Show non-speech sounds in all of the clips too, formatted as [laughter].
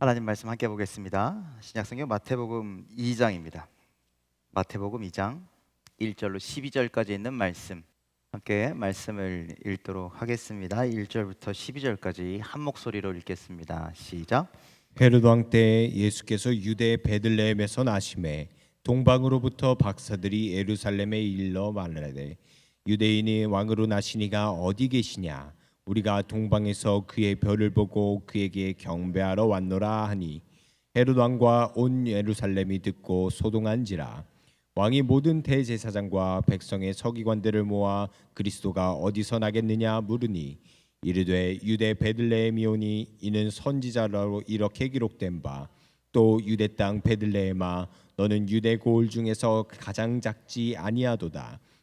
하나님 말씀 함께 보겠습니다. 신약성경 마태복음 2장입니다. 마태복음 2장 1절로 12절까지 있는 말씀 함께 말씀을 읽도록 하겠습니다. 1절부터 12절까지 한 목소리로 읽겠습니다. 시작. 헤롯 왕 때에 예수께서 유대 베들레헴에서 나심에 동방으로부터 박사들이 예루살렘에 일러 말하되 유대인이 왕으로 나시니가 어디 계시냐 우리가 동방에서 그의 별을 보고 그에게 경배하러 왔노라 하니 헤롯 왕과 온 예루살렘이 듣고 소동한지라. 왕이 모든 대제사장과 백성의 서기관들을 모아 그리스도가 어디서 나겠느냐 물으니 이르되 유대 베들레헴이오니 이는 선지자로 이렇게 기록된 바. 또 유대 땅 베들레헴아 너는 유대 고을 중에서 가장 작지 아니하도다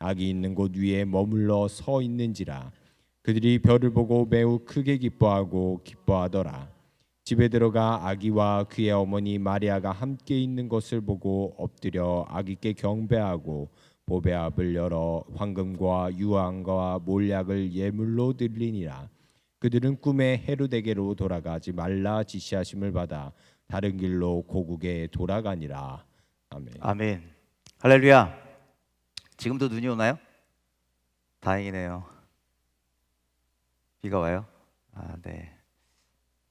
아기 있는 곳 위에 머물러 서 있는지라 그들이 별을 보고 매우 크게 기뻐하고 기뻐하더라. 집에 들어가 아기와 그의 어머니 마리아가 함께 있는 것을 보고 엎드려 아기께 경배하고 보배압을 열어 황금과 유황과 몰약을 예물로 드리니라 그들은 꿈에 헤로데게로 돌아가지 말라 지시하심을 받아 다른 길로 고국에 돌아가니라 아멘. 아멘. 할렐루야. 지금도 눈이 오나요? 다행이네요. 비가 와요? 아, 네.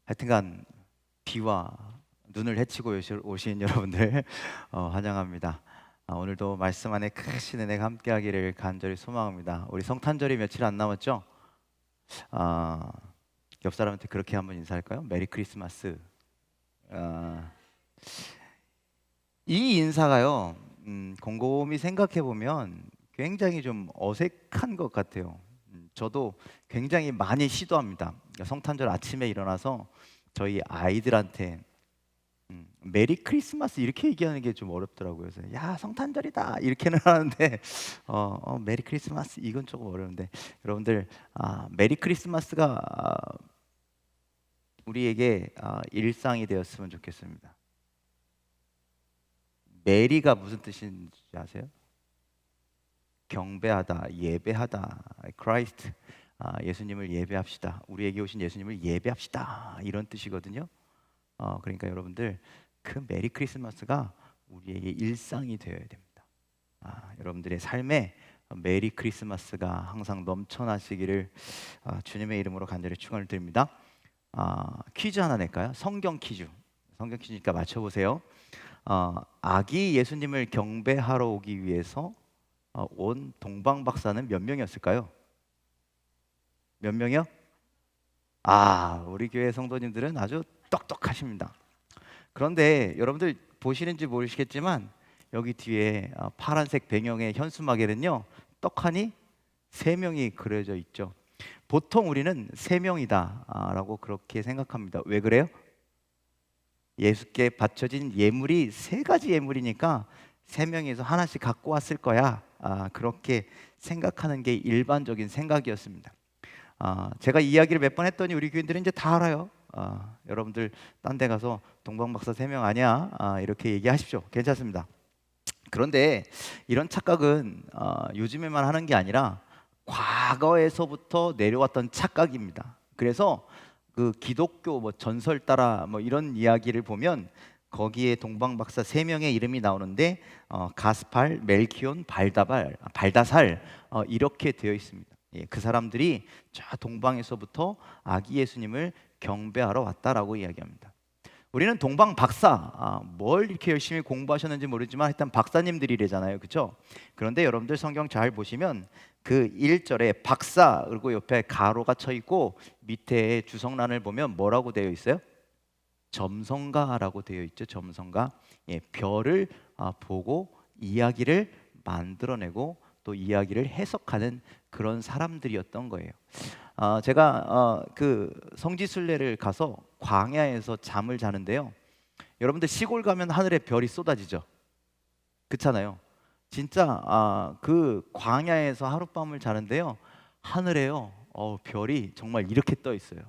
하여튼간 비와 눈을 헤치고 오신 여러분들 [laughs] 어, 환영합니다. 아, 오늘도 말씀 안에 크신 은혜가 함께하기를 간절히 소망합니다. 우리 성탄절이 며칠 안 남았죠? 아, 옆 사람한테 그렇게 한번 인사할까요? 메리 크리스마스. 아, 이 인사가요, 음, 곰곰이 생각해 보면 굉장히 좀 어색한 것 같아요. 음, 저도 굉장히 많이 시도합니다. 그러니까 성탄절 아침에 일어나서 저희 아이들한테 음, 메리 크리스마스 이렇게 얘기하는 게 좀 어렵더라고요. 그래서 야 성탄절이다 이렇게는 [laughs] 하는데 어, 어, 메리 크리스마스 이건 조금 어려운데 여러분들 아, 메리 크리스마스가 아, 우리에게 아, 일상이 되었으면 좋겠습니다. 메리가 무슨 뜻인지 아세요? 경배하다, 예배하다, 크라이스트, 아, 예수님을 예배합시다. 우리에게 오신 예수님을 예배합시다. 이런 뜻이거든요. 어, 그러니까 여러분들 그 메리 크리스마스가 우리에게 일상이 되어야 됩니다. 아, 여러분들의 삶에 메리 크리스마스가 항상 넘쳐나시기를 아, 주님의 이름으로 간절히 축원을 드립니다. 아, 퀴즈 하나 낼까요? 성경 퀴즈. 성경 퀴즈니까 맞춰보세요. 어, 아기 예수님을 경배하러 오기 위해서 어, 온 동방 박사는 몇 명이었을까요? 몇 명이요? 아, 우리 교회 성도님들은 아주 똑똑하십니다. 그런데 여러분들 보시는지 모르시겠지만 여기 뒤에 어, 파란색 배경의 현수막에는요 떡하니 세 명이 그려져 있죠. 보통 우리는 세 명이다라고 그렇게 생각합니다. 왜 그래요? 예수께 바쳐진 예물이 세 가지 예물이니까 세 명이서 하나씩 갖고 왔을 거야. 아, 그렇게 생각하는 게 일반적인 생각이었습니다. 아, 제가 이야기를 몇 번 했더니 우리 교인들은 이제 다 알아요. 아, 여러분들 딴 데 가서 동방 박사 세 명 아니야? 아, 이렇게 얘기하십시오. 괜찮습니다. 그런데 이런 착각은 아, 요즘에만 하는 게 아니라 과거에서부터 내려왔던 착각입니다. 그래서 그 기독교 뭐 전설 따라 뭐 이런 이야기를 보면 거기에 동방 박사 세 명의 이름이 나오는데 어, 가스팔, 멜키온, 발다발, 발다살 어, 이렇게 되어 있습니다. 예, 그 사람들이 저 동방에서부터 아기 예수님을 경배하러 왔다라고 이야기합니다. 우리는 동방 박사 아, 뭘 이렇게 열심히 공부하셨는지 모르지만 일단 박사님들이래잖아요, 그렇죠? 그런데 여러분들 성경 잘 보시면 그 1절에 박사 그리고 옆에 가로가 쳐 있고 밑에 주성란을 보면 뭐라고 되어 있어요? 점성가라고 되어 있죠. 점성가. 예, 별을 아, 보고 이야기를 만들어내고 또 이야기를 해석하는 그런 사람들이었던 거예요. 아, 제가 어, 그 성지순례를 가서 광야에서 잠을 자는데요. 여러분들 시골 가면 하늘에 별이 쏟아지죠. 그렇잖아요. 진짜 아, 그 광야에서 하룻밤을 자는데요. 하늘에요. 어, 별이 정말 이렇게 떠 있어요.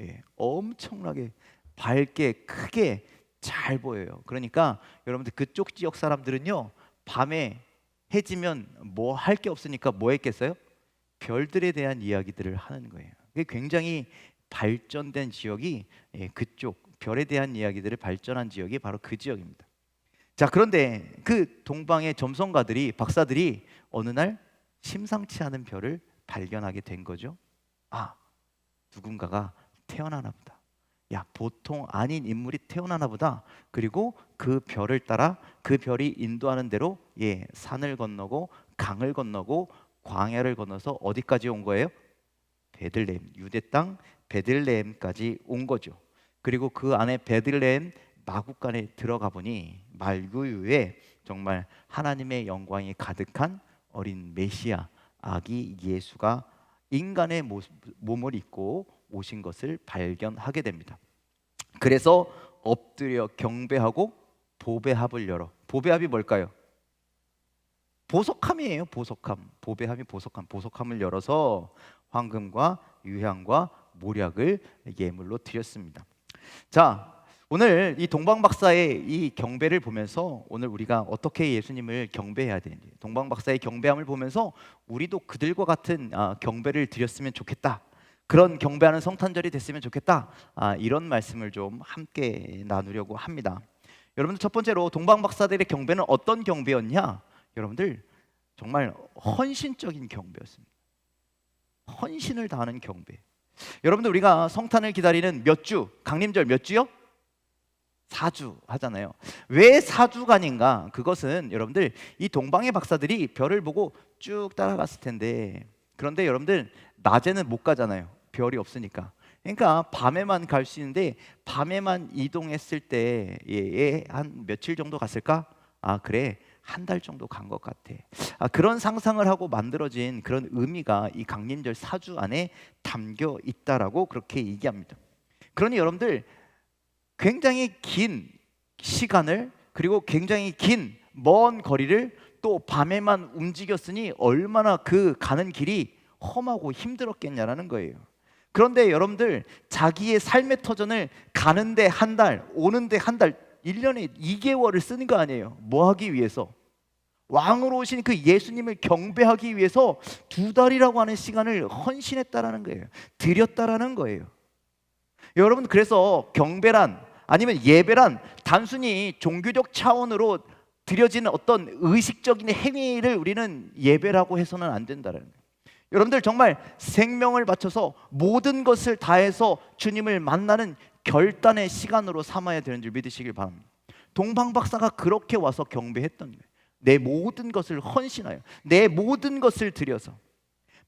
예, 엄청나게 밝게 크게 잘 보여요. 그러니까 여러분들 그쪽 지역 사람들은요. 밤에 해지면 뭐 할 게 없으니까 뭐 했겠어요? 별들에 대한 이야기들을 하는 거예요. 그게 굉장히 발전된 지역이 예, 그쪽 별에 대한 이야기들을 발전한 지역이 바로 그 지역입니다. 자 그런데 그 동방의 점성가들이 박사들이 어느 날 심상치 않은 별을 발견하게 된 거죠. 아 누군가가 태어나나 보다. 야 보통 아닌 인물이 태어나나 보다. 그리고 그 별을 따라 그 별이 인도하는 대로 예 산을 건너고 강을 건너고 광야를 건너서 어디까지 온 거예요? 베들레헴 유대 땅 베들레헴까지 온 거죠. 그리고 그 안에 베들레헴 마국간에 들어가 보니 말구유에 정말 하나님의 영광이 가득한 어린 메시아 아기 예수가 인간의 몸을 입고 오신 것을 발견하게 됩니다. 그래서 엎드려 경배하고 보배합을 열어 보배합이 뭘까요? 보석함이에요. 보석함. 보배함이 보석함. 보석함을 열어서 황금과 유향과 모략을 예물로 드렸습니다. 자, 오늘 이 동방 박사의 이 경배를 보면서 오늘 우리가 어떻게 예수님을 경배해야 되는지 동방 박사의 경배함을 보면서 우리도 그들과 같은 아, 경배를 드렸으면 좋겠다. 그런 경배하는 성탄절이 됐으면 좋겠다. 아, 이런 말씀을 좀 함께 나누려고 합니다. 여러분들 첫 번째로 동방 박사들의 경배는 어떤 경배였냐? 여러분들 정말 헌신적인 경배였습니다. 헌신을 다하는 경배. 여러분들 우리가 성탄을 기다리는 몇 주? 강림절 몇 주요? 4주 하잖아요. 왜 4주간인가? 그것은 여러분들 이 동방의 박사들이 별을 보고 쭉 따라갔을 텐데 그런데 여러분들 낮에는 못 가잖아요. 별이 없으니까. 그러니까 밤에만 갈 수 있는데 밤에만 이동했을 때한 예, 며칠 정도 갔을까? 아 그래 한 달 정도 간 것 같아. 아, 그런 상상을 하고 만들어진 그런 의미가 이 강림절 사주 안에 담겨 있다라고 그렇게 얘기합니다. 그러니 여러분들 굉장히 긴 시간을 그리고 굉장히 긴 먼 거리를 또 밤에만 움직였으니 얼마나 그 가는 길이 험하고 힘들었겠냐라는 거예요. 그런데 여러분들 자기의 삶의 터전을 가는데 한 달, 오는데 한 달, 1년에 2개월을 쓰는 거 아니에요. 뭐 하기 위해서? 왕으로 오신 그 예수님을 경배하기 위해서 두 달이라고 하는 시간을 헌신했다라는 거예요. 드렸다라는 거예요. 여러분 그래서 경배란 아니면 예배란 단순히 종교적 차원으로 드려지는 어떤 의식적인 행위를 우리는 예배라고 해서는 안 된다는 거예요. 여러분들 정말 생명을 바쳐서 모든 것을 다해서 주님을 만나는 결단의 시간으로 삼아야 되는 줄 믿으시길 바랍니다. 동방 박사가 그렇게 와서 경배했던 거예요. 내 모든 것을 헌신하여 내 모든 것을 드려서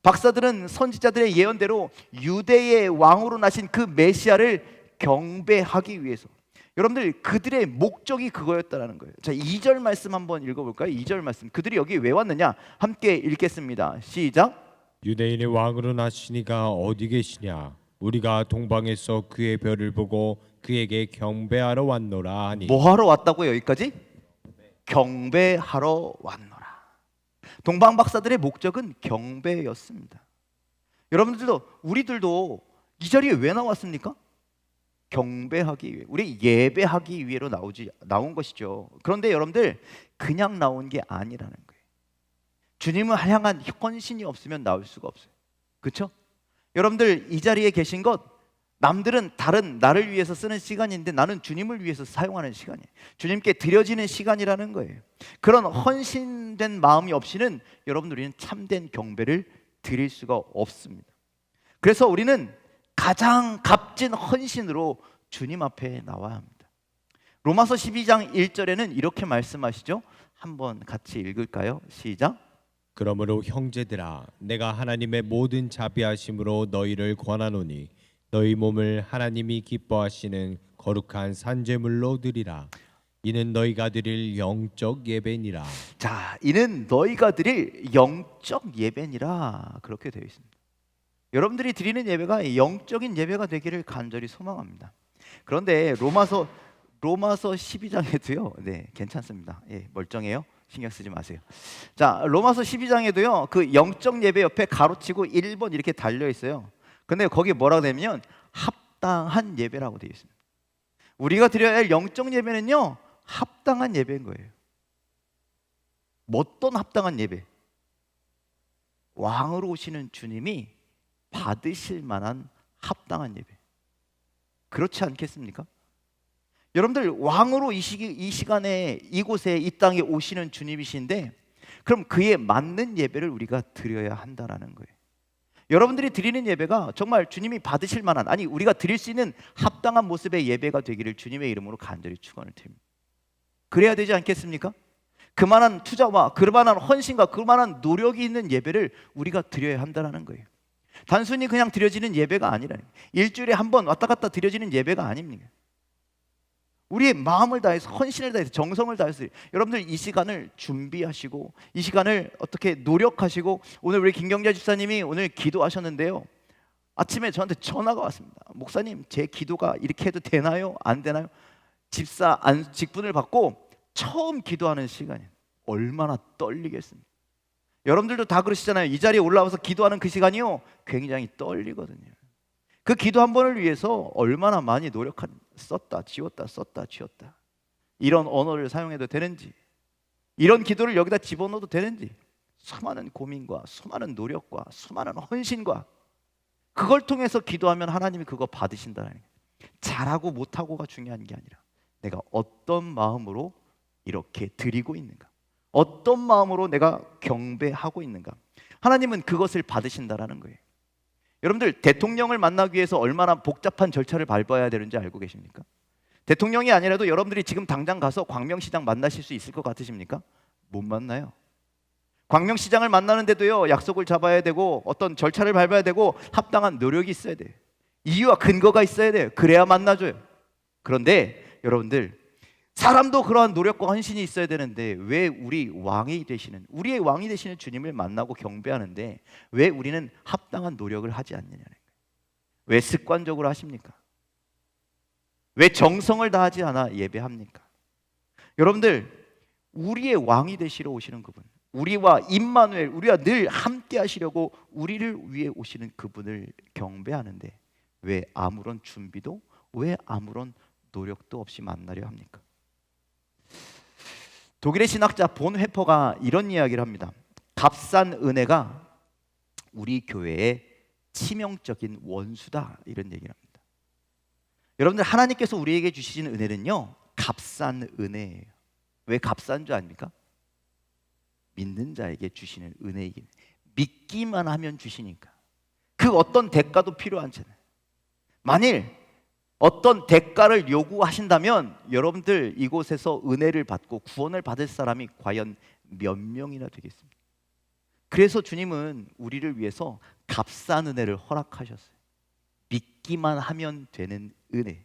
박사들은 선지자들의 예언대로 유대의 왕으로 나신 그 메시아를 경배하기 위해서 여러분들 그들의 목적이 그거였다라는 거예요. 자, 2절 말씀 한번 읽어 볼까요? 2절 말씀. 그들이 여기 왜 왔느냐? 함께 읽겠습니다. 시작. 유대인의 왕으로 나시니가 어디 계시냐? 우리가 동방에서 그의 별을 보고 그에게 경배하러 왔노라 하니 뭐 하러 왔다고요? 여기까지? 경배하러 왔노라. 동방 박사들의 목적은 경배였습니다. 여러분들도 우리들도 이 자리에 왜 나왔습니까? 경배하기 위해, 우리 예배하기 위해로 나오지 나온 것이죠. 그런데 여러분들 그냥 나온 게 아니라는 거예요. 주님을 향한 헌신이 없으면 나올 수가 없어요. 그렇죠? 여러분들 이 자리에 계신 것 남들은 다른 나를 위해서 쓰는 시간인데 나는 주님을 위해서 사용하는 시간이에요. 주님께 드려지는 시간이라는 거예요. 그런 헌신된 마음이 없이는 여러분들 우리는 참된 경배를 드릴 수가 없습니다. 그래서 우리는 가장 값진 헌신으로 주님 앞에 나와야 합니다. 로마서 12장 1절에는 이렇게 말씀하시죠. 한번 같이 읽을까요? 시작. 그러므로 형제들아 내가 하나님의 모든 자비하심으로 너희를 권하노니 너희 몸을 하나님이 기뻐하시는 거룩한 산제물로 드리라 이는 너희가 드릴 영적 예배니라 자, 이는 너희가 드릴 영적 예배니라 그렇게 되어 있습니다. 여러분들이 드리는 예배가 영적인 예배가 되기를 간절히 소망합니다. 그런데 로마서 로마서 12장에도요. 네, 괜찮습니다. 예, 멀쩡해요. 신경 쓰지 마세요. 자, 로마서 12장에도요. 그 영적 예배 옆에 가로치고 1번 이렇게 달려 있어요. 근데 거기 뭐라고 되면 합당한 예배라고 되어 있습니다. 우리가 드려야 할 영적 예배는요. 합당한 예배인 거예요. 뭐 어떤 합당한 예배? 왕으로 오시는 주님이 받으실 만한 합당한 예배. 그렇지 않겠습니까? 여러분들 왕으로 이 시기 이 시간에 이곳에 이 땅에 오시는 주님이신데 그럼 그에 맞는 예배를 우리가 드려야 한다라는 거예요. 여러분들이 드리는 예배가 정말 주님이 받으실 만한 아니 우리가 드릴 수 있는 합당한 모습의 예배가 되기를 주님의 이름으로 간절히 축원을 드립니다. 그래야 되지 않겠습니까? 그만한 투자와 그만한 헌신과 그만한 노력이 있는 예배를 우리가 드려야 한다라는 거예요. 단순히 그냥 드려지는 예배가 아니라 일주일에 한 번 왔다 갔다 드려지는 예배가 아닙니다. 우리의 마음을 다해서 헌신을 다해서 정성을 다해서 여러분들 이 시간을 준비하시고 이 시간을 어떻게 노력하시고 오늘 우리 김경자 집사님이 오늘 기도하셨는데요. 아침에 저한테 전화가 왔습니다. 목사님 제 기도가 이렇게 해도 되나요? 안 되나요? 집사 안 직분을 받고 처음 기도하는 시간이에요. 얼마나 떨리겠습니까? 여러분들도 다 그러시잖아요. 이 자리에 올라와서 기도하는 그 시간이요. 굉장히 떨리거든요. 그 기도 한 번을 위해서 얼마나 많이 노력한 썼다 지웠다 썼다 지웠다 이런 언어를 사용해도 되는지 이런 기도를 여기다 집어넣어도 되는지 수많은 고민과 수많은 노력과 수많은 헌신과 그걸 통해서 기도하면 하나님이 그거 받으신다는 거예요. 잘하고 못하고가 중요한 게 아니라 내가 어떤 마음으로 이렇게 드리고 있는가 어떤 마음으로 내가 경배하고 있는가 하나님은 그것을 받으신다라는 거예요. 여러분들 대통령을 만나기 위해서 얼마나 복잡한 절차를 밟아야 되는지 알고 계십니까? 대통령이 아니라도 여러분들이 지금 당장 가서 광명시장 만나실 수 있을 것 같으십니까? 못 만나요. 광명시장을 만나는데도요 약속을 잡아야 되고 어떤 절차를 밟아야 되고 합당한 노력이 있어야 돼요. 이유와 근거가 있어야 돼요. 그래야 만나줘요. 그런데 여러분들 사람도 그러한 노력과 헌신이 있어야 되는데 왜 우리 왕이 되시는 우리의 왕이 되시는 주님을 만나고 경배하는데 왜 우리는 합당한 노력을 하지 않느냐는 거예요. 왜 습관적으로 하십니까? 왜 정성을 다하지 않아 예배합니까? 여러분들 우리의 왕이 되시러 오시는 그분 우리와 임마누엘 우리와 늘 함께 하시려고 우리를 위해 오시는 그분을 경배하는데 왜 아무런 준비도 왜 아무런 노력도 없이 만나려 합니까? 독일의 신학자 본 회퍼가 이런 이야기를 합니다. 값싼 은혜가 우리 교회의 치명적인 원수다 이런 얘기를 합니다. 여러분들 하나님께서 우리에게 주시는 은혜는요 값싼 은혜예요. 왜 값싼 줄 아닙니까? 믿는 자에게 주시는 은혜이긴 믿기만 하면 주시니까 그 어떤 대가도 필요 않잖아요. 만일 어떤 대가를 요구하신다면 여러분들 이곳에서 은혜를 받고 구원을 받을 사람이 과연 몇 명이나 되겠습니까? 그래서 주님은 우리를 위해서 값싼 은혜를 허락하셨어요. 믿기만 하면 되는 은혜.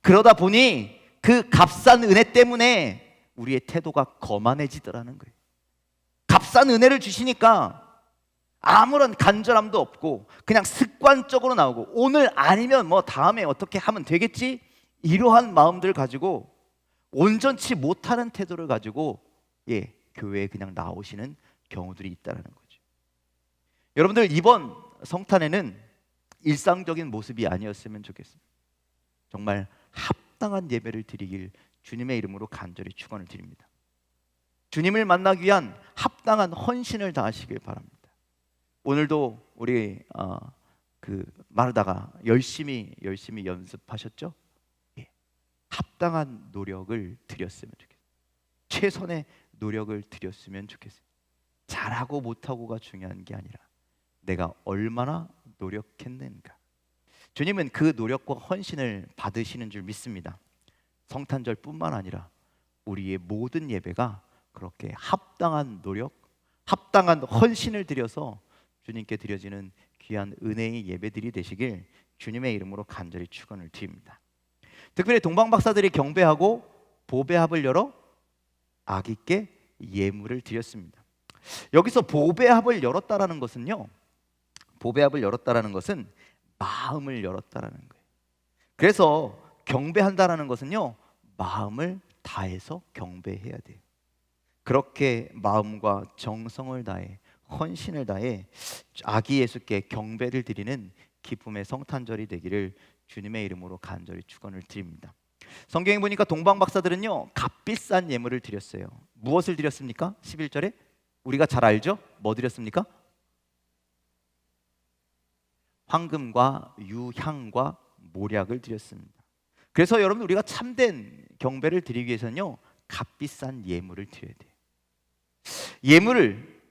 그러다 보니 그 값싼 은혜 때문에 우리의 태도가 거만해지더라는 거예요. 값싼 은혜를 주시니까 아무런 간절함도 없고 그냥 습관적으로 나오고 오늘 아니면 뭐 다음에 어떻게 하면 되겠지 이러한 마음들 가지고 온전치 못하는 태도를 가지고 예 교회에 그냥 나오시는 경우들이 있다는 거죠. 여러분들 이번 성탄에는 일상적인 모습이 아니었으면 좋겠습니다. 정말 합당한 예배를 드리길 주님의 이름으로 간절히 축원을 드립니다. 주님을 만나기 위한 합당한 헌신을 다하시길 바랍니다. 오늘도 우리 어, 그 마르다가 열심히 열심히 연습하셨죠? 예. 합당한 노력을 드렸으면 좋겠어요. 최선의 노력을 드렸으면 좋겠어요. 잘하고 못하고가 중요한 게 아니라 내가 얼마나 노력했는가. 주님은 그 노력과 헌신을 받으시는 줄 믿습니다. 성탄절뿐만 아니라 우리의 모든 예배가 그렇게 합당한 노력, 합당한 헌신을 들여서 주님께 드려지는 귀한 은혜의 예배들이 되시길 주님의 이름으로 간절히 축원을 드립니다. 특별히 동방 박사들이 경배하고 보배합을 열어 아기께 예물을 드렸습니다. 여기서 보배합을 열었다라는 것은요. 보배합을 열었다라는 것은 마음을 열었다라는 거예요. 그래서 경배한다라는 것은요. 마음을 다해서 경배해야 돼요. 그렇게 마음과 정성을 다해 헌신을 다해 아기 예수께 경배를 드리는 기쁨의 성탄절이 되기를 주님의 이름으로 간절히 축원을 드립니다. 성경에 보니까 동방 박사들은요 값비싼 예물을 드렸어요. 무엇을 드렸습니까? 11절에 우리가 잘 알죠? 뭐 드렸습니까? 황금과 유향과 모략을 드렸습니다. 그래서 여러분 우리가 참된 경배를 드리기 위해서는요 값비싼 예물을 드려야 돼요. 예물을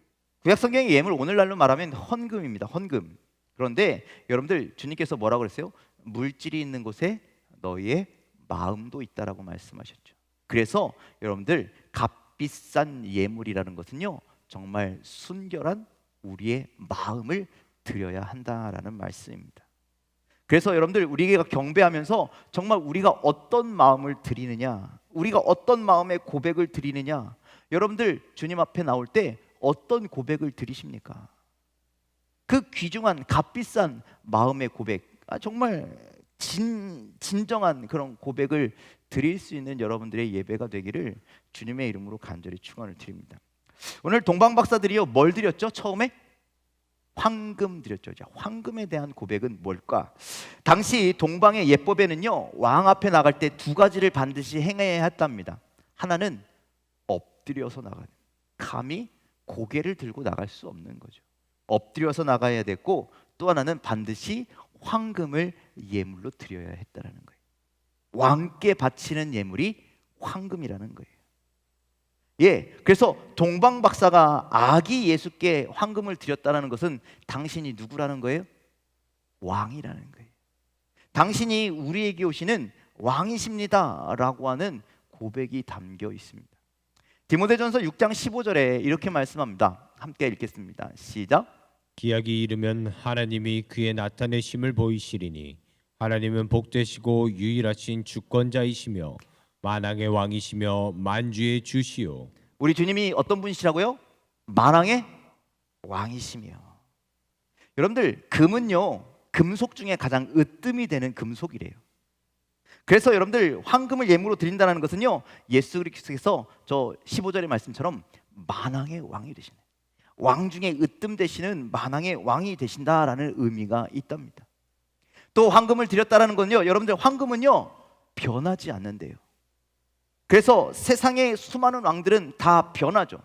구약 성경의 예물 오늘날로 말하면 헌금입니다. 헌금. 그런데 여러분들 주님께서 뭐라고 그랬어요? 물질이 있는 곳에 너희의 마음도 있다라고 말씀하셨죠. 그래서 여러분들 값비싼 예물이라는 것은요 정말 순결한 우리의 마음을 드려야 한다라는 말씀입니다. 그래서 여러분들 우리가 경배하면서 정말 우리가 어떤 마음을 드리느냐, 우리가 어떤 마음의 고백을 드리느냐, 여러분들 주님 앞에 나올 때 어떤 고백을 드리십니까? 그 귀중한 값비싼 마음의 고백, 아, 정말 진, 진정한 그런 고백을 드릴 수 있는 여러분들의 예배가 되기를 주님의 이름으로 간절히 축원을 드립니다. 오늘 동방 박사들이요 뭘 드렸죠? 처음에 황금 드렸죠. 자, 황금에 대한 고백은 뭘까? 당시 동방의 예법에는요 왕 앞에 나갈 때 두 가지를 반드시 행해야 했답니다. 하나는 엎드려서 나가는 감히 고개를 들고 나갈 수 없는 거죠. 엎드려서 나가야 됐고 또 하나는 반드시 황금을 예물로 드려야 했다라는 거예요. 왕께 바치는 예물이 황금이라는 거예요. 예, 그래서 동방 박사가 아기 예수께 황금을 드렸다는 것은 당신이 누구라는 거예요? 왕이라는 거예요. 당신이 우리에게 오시는 왕이십니다라고 하는 고백이 담겨 있습니다. 디모데전서 6장 15절에 이렇게 말씀합니다. 함께 읽겠습니다. 시작. 기약이 이르면 하나님이 그의 나타내심을 보이시리니 하나님은 복되시고 유일하신 주권자이시며 만왕의 왕이시며 만주의 주시오 우리 주님이 어떤 분이시라고요? 만왕의 왕이시며. 여러분들 금은요 금속 중에 가장 으뜸이 되는 금속이래요. 그래서 여러분들 황금을 예물로 드린다는 것은요 예수 그리스도께서 저 15절의 말씀처럼 만왕의 왕이 되시네. 왕 중에 으뜸 되시는 만왕의 왕이 되신다라는 의미가 있답니다. 또 황금을 드렸다라는 건요 여러분들 황금은요 변하지 않는데요. 그래서 세상의 수많은 왕들은 다 변하죠.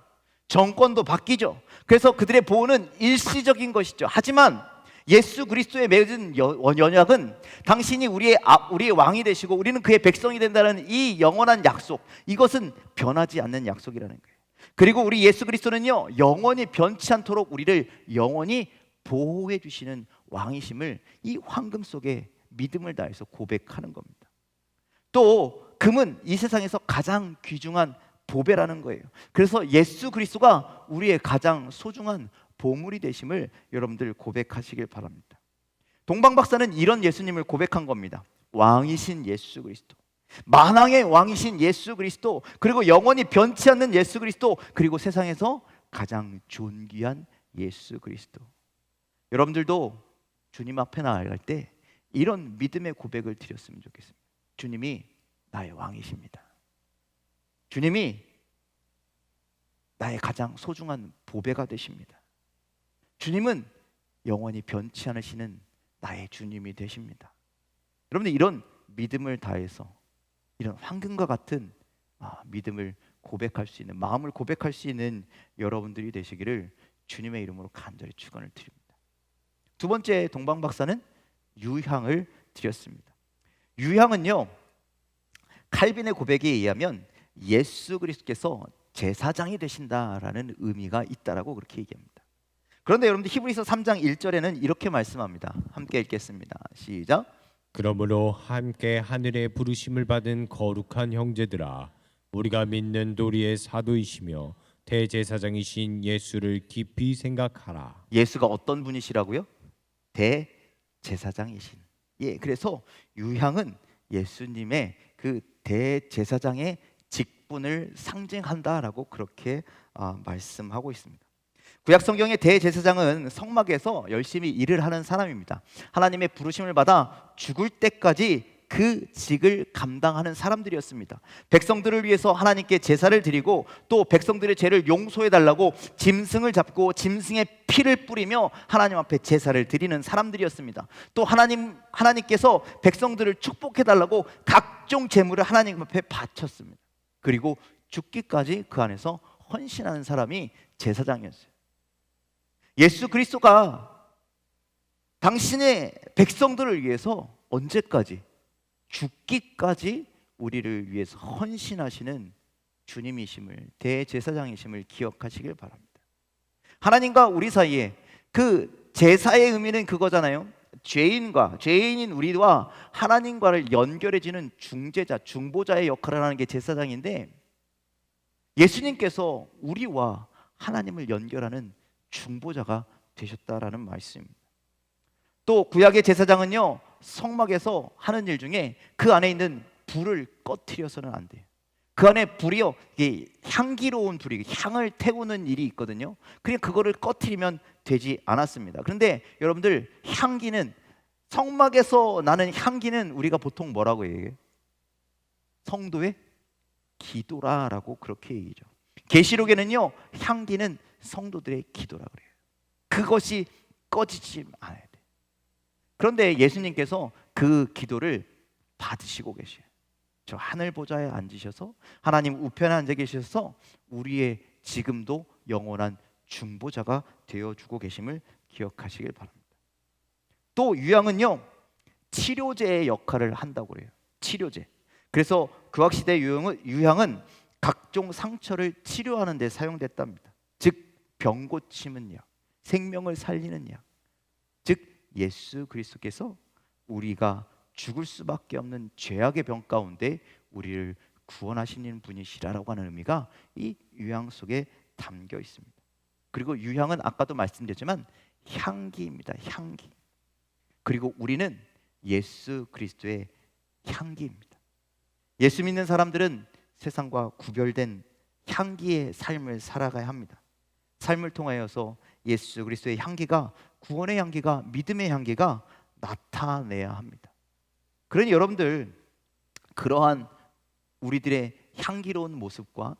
정권도 바뀌죠. 그래서 그들의 보호는 일시적인 것이죠. 하지만 예수 그리스도의 맺은 여- 연약은 당신이 우리의 아- 우리의 왕이 되시고 우리는 그의 백성이 된다는 이 영원한 약속. 이것은 변하지 않는 약속이라는 거예요. 그리고 우리 예수 그리스도는요 영원히 변치 않도록 우리를 영원히 보호해 주시는 왕이심을 이 황금 속에 믿음을 다해서 고백하는 겁니다. 또 금은 이 세상에서 가장 귀중한 보배라는 거예요. 그래서 예수 그리스도가 우리의 가장 소중한 보물이 되심을 여러분들 고백하시길 바랍니다. 동방 박사는 이런 예수님을 고백한 겁니다. 왕이신 예수 그리스도. 만왕의 왕이신 예수 그리스도 그리고 영원히 변치 않는 예수 그리스도 그리고 세상에서 가장 존귀한 예수 그리스도. 여러분들도 주님 앞에 나아갈 때 이런 믿음의 고백을 드렸으면 좋겠습니다. 주님이 나의 왕이십니다. 주님이 나의 가장 소중한 보배가 되십니다. 주님은 영원히 변치 않으시는 나의 주님이 되십니다. 여러분들 이런 믿음을 다해서 이런 황금과 같은 아, 믿음을 고백할 수 있는 마음을 고백할 수 있는 여러분들이 되시기를 주님의 이름으로 간절히 축원을 드립니다. 두 번째 동방 박사는 유향을 드렸습니다. 유향은요 칼빈의 고백에 의하면 예수 그리스도께서 제사장이 되신다라는 의미가 있다라고 그렇게 얘기합니다. 그런데 여러분들 히브리서 3장 1절에는 이렇게 말씀합니다. 함께 읽겠습니다. 시작. 그러므로 함께 하늘의 부르심을 받은 거룩한 형제들아 우리가 믿는 도리의 사도이시며 대제사장이신 예수를 깊이 생각하라 예수가 어떤 분이시라고요? 대제사장이신. 예, 그래서 유향은 예수님의 그 대제사장의 직분을 상징한다라고 그렇게 아, 말씀하고 있습니다. 구약 성경의 대제사장은 성막에서 열심히 일을 하는 사람입니다. 하나님의 부르심을 받아 죽을 때까지 그 직을 감당하는 사람들이었습니다. 백성들을 위해서 하나님께 제사를 드리고 또 백성들의 죄를 용서해 달라고 짐승을 잡고 짐승의 피를 뿌리며 하나님 앞에 제사를 드리는 사람들이었습니다. 또 하나님 하나님께서 백성들을 축복해 달라고 각종 제물을 하나님 앞에 바쳤습니다. 그리고 죽기까지 그 안에서 헌신하는 사람이 제사장이었어요. 예수 그리스도가 당신의 백성들을 위해서 언제까지 죽기까지 우리를 위해서 헌신하시는 주님이심을 대제사장이심을 기억하시길 바랍니다. 하나님과 우리 사이에 그 제사의 의미는 그거잖아요. 죄인과 죄인인 우리와 하나님과를 연결해지는 중재자, 중보자의 역할을 하는 게 제사장인데 예수님께서 우리와 하나님을 연결하는 중보자가 되셨다라는 말씀입니다. 또 구약의 제사장은요 성막에서 하는 일 중에 그 안에 있는 불을 꺼트려서는 안 돼요. 그 안에 불이요 이게 향기로운 불이 향을 태우는 일이 있거든요. 그냥 그거를 꺼트리면 되지 않았습니다. 그런데 여러분들 향기는 성막에서 나는 향기는 우리가 보통 뭐라고 얘기해요? 성도의 기도라라고 그렇게 얘기죠. 계시록에는요 향기는 성도들의 기도라 그래요. 그것이 꺼지지 않아야 돼. 그런데 예수님께서 그 기도를 받으시고 계셔요. 저 하늘 보좌에 앉으셔서 하나님 우편에 앉아 계셔서 우리의 지금도 영원한 중보자가 되어 주고 계심을 기억하시길 바랍니다. 또 유향은요 치료제의 역할을 한다고 그래요. 치료제. 그래서 구약 시대 유향은, 유향은 각종 상처를 치료하는 데 사용됐답니다. 즉병 고치는 약, 생명을 살리는 약. 즉 예수 그리스도께서 우리가 죽을 수밖에 없는 죄악의 병 가운데 우리를 구원하시는 분이시라라고 하는 의미가 이 유향 속에 담겨 있습니다. 그리고 유향은 아까도 말씀드렸지만 향기입니다. 향기. 그리고 우리는 예수 그리스도의 향기입니다. 예수 믿는 사람들은 세상과 구별된 향기의 삶을 살아가야 합니다. 삶을 통하여서 예수 그리스도의 향기가 구원의 향기가 믿음의 향기가 나타내야 합니다. 그러니 여러분들 그러한 우리들의 향기로운 모습과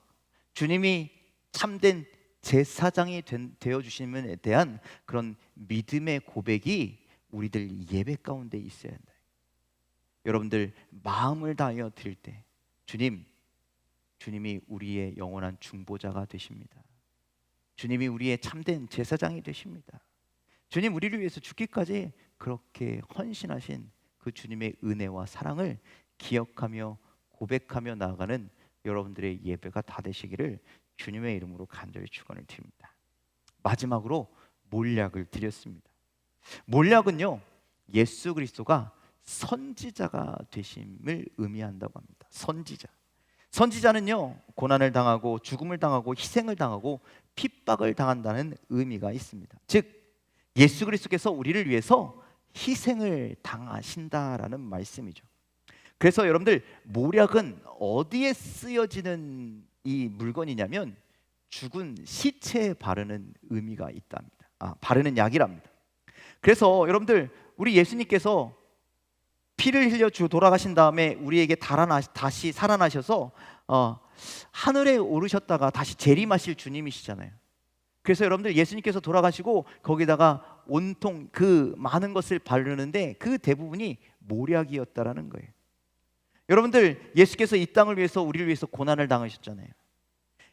주님이 참된 제사장이 된- 되어 주심에 대한 그런 믿음의 고백이 우리들 예배 가운데 있어야 한다. 여러분들 마음을 다하여 드릴 때 주님 주님이 우리의 영원한 중보자가 되십니다. 주님이 우리의 참된 제사장이 되십니다. 주님 우리를 위해서 죽기까지 그렇게 헌신하신 그 주님의 은혜와 사랑을 기억하며 고백하며 나아가는 여러분들의 예배가 다 되시기를 주님의 이름으로 간절히 축원을 드립니다. 마지막으로 몰약을 드렸습니다. 몰약은요 예수 그리스도가 선지자가 되심을 의미한다고 합니다. 선지자. 선지자는요 고난을 당하고 죽음을 당하고 희생을 당하고 핍박을 당한다는 의미가 있습니다. 즉 예수 그리스도께서 우리를 위해서 희생을 당하신다라는 말씀이죠. 그래서 여러분들 모략은 어디에 쓰여지는 이 물건이냐면 죽은 시체에 바르는 의미가 있답니다. 아, 바르는 약이랍니다. 그래서 여러분들 우리 예수님께서 피를 흘려 주 돌아가신 다음에 우리에게 달아나, 다시 살아나셔서 어, 하늘에 오르셨다가 다시 재림하실 주님이시잖아요. 그래서 여러분들 예수님께서 돌아가시고 거기다가 온통 그 많은 것을 바르는데 그 대부분이 모략이었다라는 거예요. 여러분들 예수께서 이 땅을 위해서 우리를 위해서 고난을 당하셨잖아요.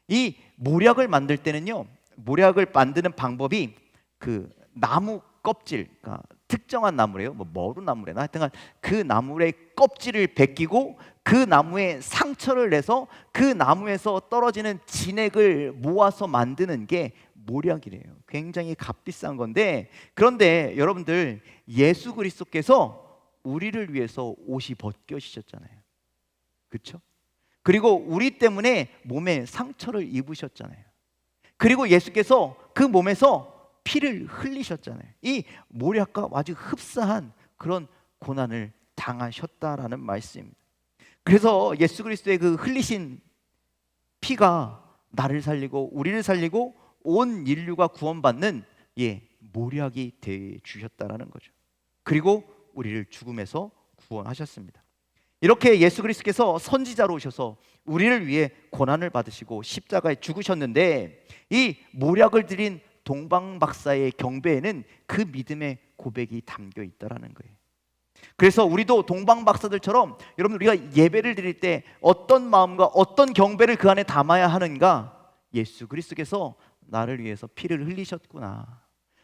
이 모략을 만들 때는요. 모략을 만드는 방법이 그 나무 껍질, 그러니까 특정한 나무래요. 뭐 머루나무래나 하여튼간 그 나무의 껍질을 벗기고 그 나무에 상처를 내서 그 나무에서 떨어지는 진액을 모아서 만드는 게 모략이래요. 굉장히 값비싼 건데 그런데 여러분들 예수 그리스도께서 우리를 위해서 옷이 벗겨지셨잖아요. 그렇죠? 그리고 우리 때문에 몸에 상처를 입으셨잖아요. 그리고 예수께서 그 몸에서 피를 흘리셨잖아요. 이 모략과 아주 흡사한 그런 고난을 당하셨다라는 말씀입니다. 그래서 예수 그리스도의 그 흘리신 피가 나를 살리고 우리를 살리고 온 인류가 구원받는 예 모략이 되 주셨다라는 거죠. 그리고 우리를 죽음에서 구원하셨습니다. 이렇게 예수 그리스도께서 선지자로 오셔서 우리를 위해 고난을 받으시고 십자가에 죽으셨는데 이 모략을 드린 동방 박사의 경배에는 그 믿음의 고백이 담겨 있다라는 거예요. 그래서 우리도 동방 박사들처럼 여러분 우리가 예배를 드릴 때 어떤 마음과 어떤 경배를 그 안에 담아야 하는가? 예수 그리스도께서 나를 위해서 피를 흘리셨구나.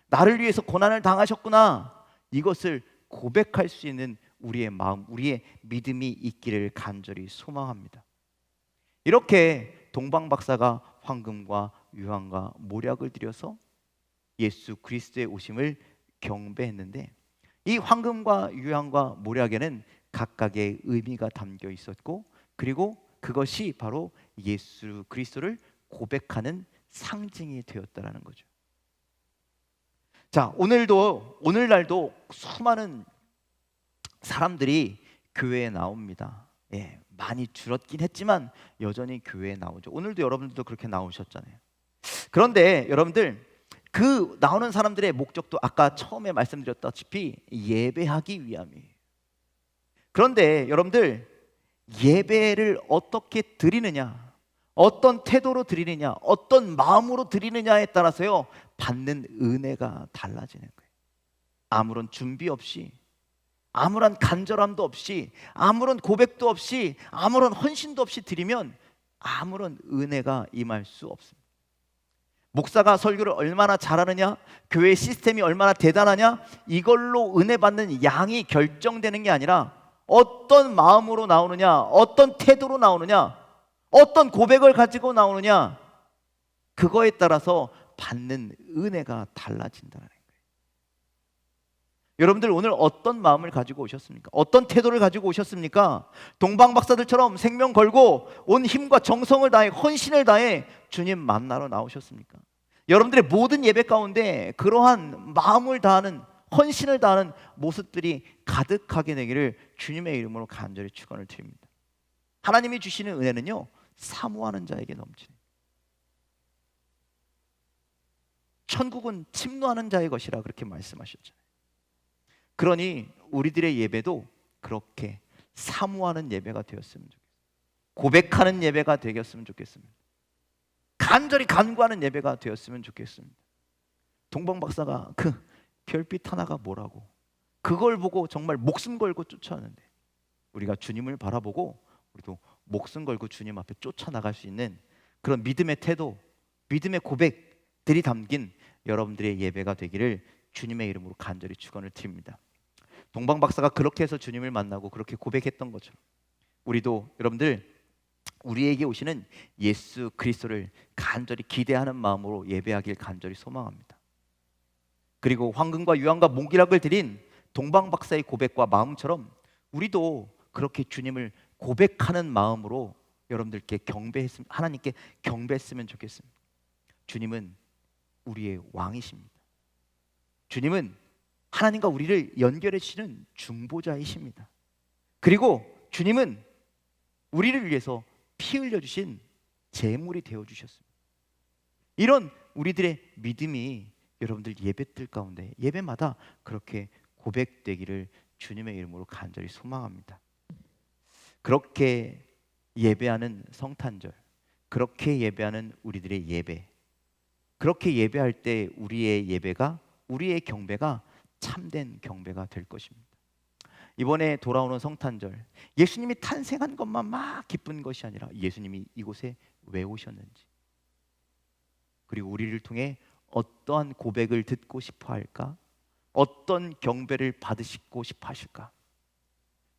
나를 위해서 고난을 당하셨구나. 이것을 고백할 수 있는 우리의 마음, 우리의 믿음이 있기를 간절히 소망합니다. 이렇게 동방 박사가 황금과 유황과 모략을 들여서 예수 그리스도의 오심을 경배했는데 이 황금과 유황과 모략에는 각각의 의미가 담겨 있었고 그리고 그것이 바로 예수 그리스도를 고백하는 상징이 되었다라는 거죠. 자, 오늘도 오늘날도 수많은 사람들이 교회에 나옵니다. 예, 많이 줄었긴 했지만 여전히 교회에 나오죠. 오늘도 여러분들도 그렇게 나오셨잖아요. 그런데 여러분들 그 나오는 사람들의 목적도 아까 처음에 말씀드렸다시피 예배하기 위함이에요. 그런데 여러분들 예배를 어떻게 드리느냐, 어떤 태도로 드리느냐, 어떤 마음으로 드리느냐에 따라서요 받는 은혜가 달라지는 거예요. 아무런 준비 없이, 아무런 간절함도 없이, 아무런 고백도 없이, 아무런 헌신도 없이 드리면 아무런 은혜가 임할 수 없습니다. 목사가 설교를 얼마나 잘하느냐, 교회 시스템이 얼마나 대단하냐, 이걸로 은혜 받는 양이 결정되는 게 아니라 어떤 마음으로 나오느냐, 어떤 태도로 나오느냐, 어떤 고백을 가지고 나오느냐, 그거에 따라서 받는 은혜가 달라진다는 거예요. 여러분들 오늘 어떤 마음을 가지고 오셨습니까? 어떤 태도를 가지고 오셨습니까? 동방 박사들처럼 생명 걸고 온 힘과 정성을 다해 헌신을 다해 주님 만나러 나오셨습니까? 여러분들의 모든 예배 가운데 그러한 마음을 다하는 헌신을 다하는 모습들이 가득하게 되기를 주님의 이름으로 간절히 축원을 드립니다. 하나님이 주시는 은혜는요 사모하는 자에게 넘치는 천국은 침노하는 자의 것이라 그렇게 말씀하셨잖아요. 그러니 우리들의 예배도 그렇게 사모하는 예배가 되었으면 좋겠습니다. 고백하는 예배가 되었으면 좋겠습니다. 간절히 간구하는 예배가 되었으면 좋겠습니다. 동방 박사가 그 별빛 하나가 뭐라고 그걸 보고 정말 목숨 걸고 쫓아왔는데 우리가 주님을 바라보고 우리도 목숨 걸고 주님 앞에 쫓아나갈 수 있는 그런 믿음의 태도, 믿음의 고백들이 담긴 여러분들의 예배가 되기를 주님의 이름으로 간절히 축원을 드립니다. 동방 박사가 그렇게 해서 주님을 만나고 그렇게 고백했던 것처럼 우리도 여러분들 우리에게 오시는 예수 그리스도를 간절히 기대하는 마음으로 예배하길 간절히 소망합니다. 그리고 황금과 유황과 몽기락을 드린 동방 박사의 고백과 마음처럼 우리도 그렇게 주님을 고백하는 마음으로 여러분들께 경배했으면 하나님께 경배했으면 좋겠습니다. 주님은 우리의 왕이십니다. 주님은 하나님과 우리를 연결해 주시는 중보자이십니다. 그리고 주님은 우리를 위해서 피 흘려 주신 제물이 되어 주셨습니다. 이런 우리들의 믿음이 여러분들 예배들 가운데 예배마다 그렇게 고백되기를 주님의 이름으로 간절히 소망합니다. 그렇게 예배하는 성탄절, 그렇게 예배하는 우리들의 예배, 그렇게 예배할 때 우리의 예배가 우리의 경배가 참된 경배가 될 것입니다. 이번에 돌아오는 성탄절, 예수님이 탄생한 것만 막 기쁜 것이 아니라 예수님이 이곳에 왜 오셨는지, 그리고 우리를 통해 어떠한 고백을 듣고 싶어 할까? 어떤 경배를 받으시고 싶어 하실까?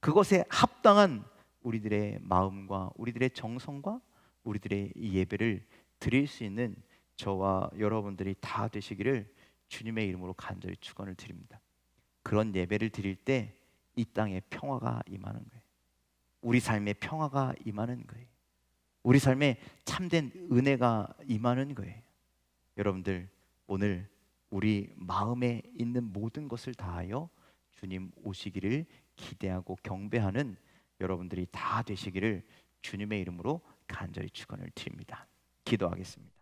그것에 합당한 우리들의 마음과 우리들의 정성과 우리들의 이 예배를 드릴 수 있는 저와 여러분들이 다 되시기를 주님의 이름으로 간절히 축원을 드립니다. 그런 예배를 드릴 때 이 땅에 평화가 임하는 거예요. 우리 삶에 평화가 임하는 거예요. 우리 삶에 참된 은혜가 임하는 거예요. 여러분들 오늘 우리 마음에 있는 모든 것을 다하여 주님 오시기를 기대하고 경배하는 여러분들이 다 되시기를 주님의 이름으로 간절히 축원을 드립니다. 기도하겠습니다.